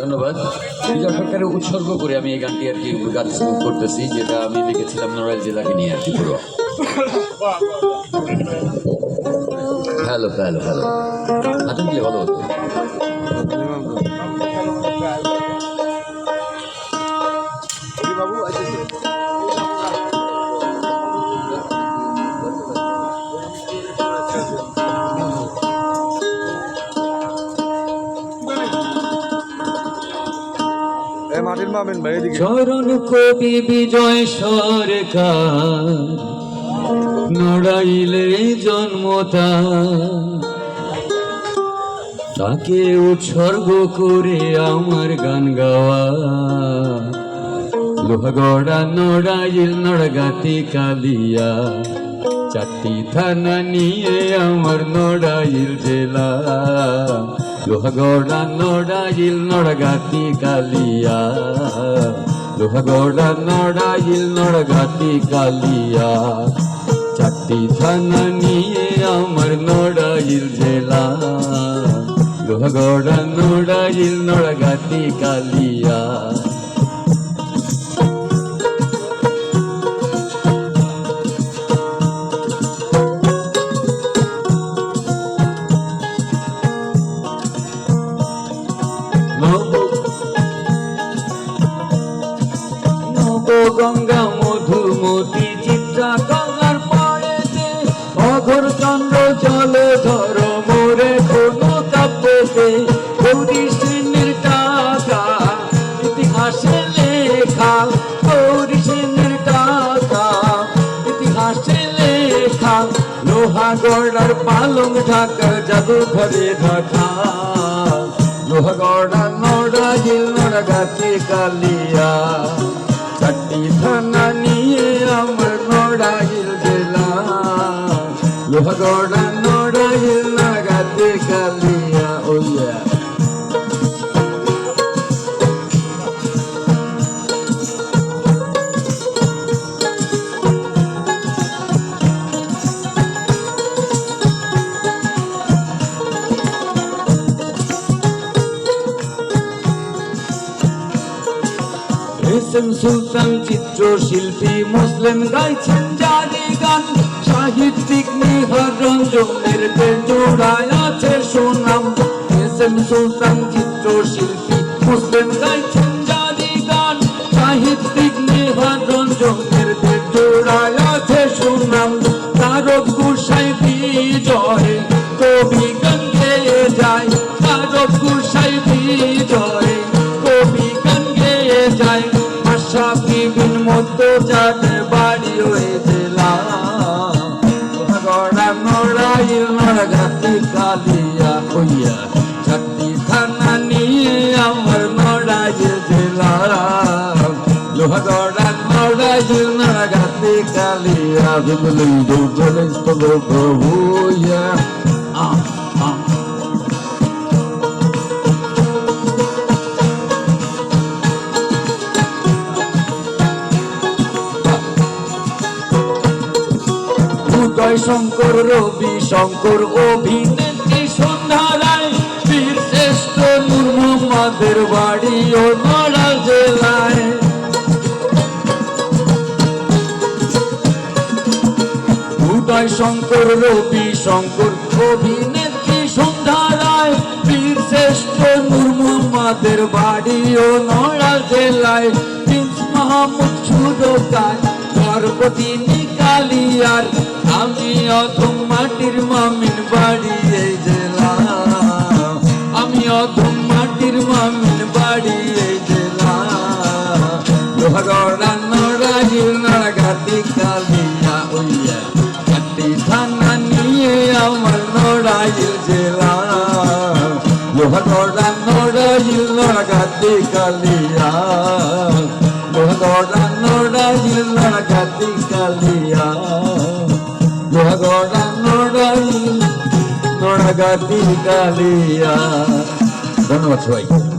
ধন্যবাদ। বিজয় সরকারের উৎসর্গ করে আমি এই গানটি আর কি গান করতেছি, যেটা আমি লিখেছিলাম নড়াইল জেলাকে নিয়ে আর কি পুরো। হ্যালো হ্যালো হ্যালো আচ্ছা দিলে ভালো হতো। এ মাটির ভাই চরণ কবি বিজয় সরকার, নড়াইলে জন্মতা তাকে উৎসর্গ করে আমার গান গাওয়া। লোহগড়া, নড়াইল, নড়গাতি, কালিয়া। চারটি থানা নিয়ে আমার নড়াইল জেলা। লোহগড়া নড়াইল, নড়গাতি কালিয়া। লোহগড়া নড়াইল, নড়গাতি কালিয়া। চারটি থানা নিয়ে আমার নড়াইল জেলা। লোহগড়া নড়াইল, নড়গাতি কালিয়া। গঙ্গা মধুমতি চিত্রা গঙ্গার পড়েতে অঘর চন্দ্র জলে ধর মোরে কোনো কাব্যতে গৌরী টাকা ইতিহাসে লেখা গৌরী সেনের টাকা ইতিহাসে লেখা লোহা গড়ার পালং ঢাকা জাদু ঘরে ঢাকা। লোহাগড়া নড়া জিল নড়া গাছে কালিয়া। চারটি থানা নিয়ে আমার এসএম সুলতান চিত্রশিল্পী, মুসলিম গাইছেন জারি গান সাহিত্যিক নিহার রঞ্জনের জোড়ায় আছে সুনাম। হোসেন সুলতান চিত্রশিল্পী, মুসলিম গাইছেন নড়াইল নড়গাতি কালিয়া হইয়া চারটি থানা নিয়ে আমার নড়াইল জেলা লোহাগড়া না কালিয়া স্তব প্রভু আহ উদয় শঙ্কর, রবি শঙ্কর, অভিনেত্রী সন্ধ্যারায়, বীর শ্রেষ্ঠ নূর মোহাম্মদের বাড়ি ও নড়া জেলায়। উদয় শঙ্কর, রবি শঙ্কর, অভিনেত্রী সন্ধ্যারায়, বীর শ্রেষ্ঠ নূর মোহাম্মদের বাড়ি ও নড়া জেলায়। প্রিন্স মাহমুদ সুরকার, গর্ভবতী কালিয়ার আমি অধম মাটির মামিন বাড়ি এই জেলা আমি অধম মাটির মামিন বাড়ি এই জেলা লোহাগড়া নড়াইল নড়াগাতি কালিয়া ওইয়া কাটি থানা নিয়ে আমার নড়াইল জেলা। লোহাগড়া নড়াইল নড়াগাতি কালিয়া। লোহাগড়া নড়াইল নড়াগাতি নড়াগাতি কালিয়া ধন্যবাদ সবাই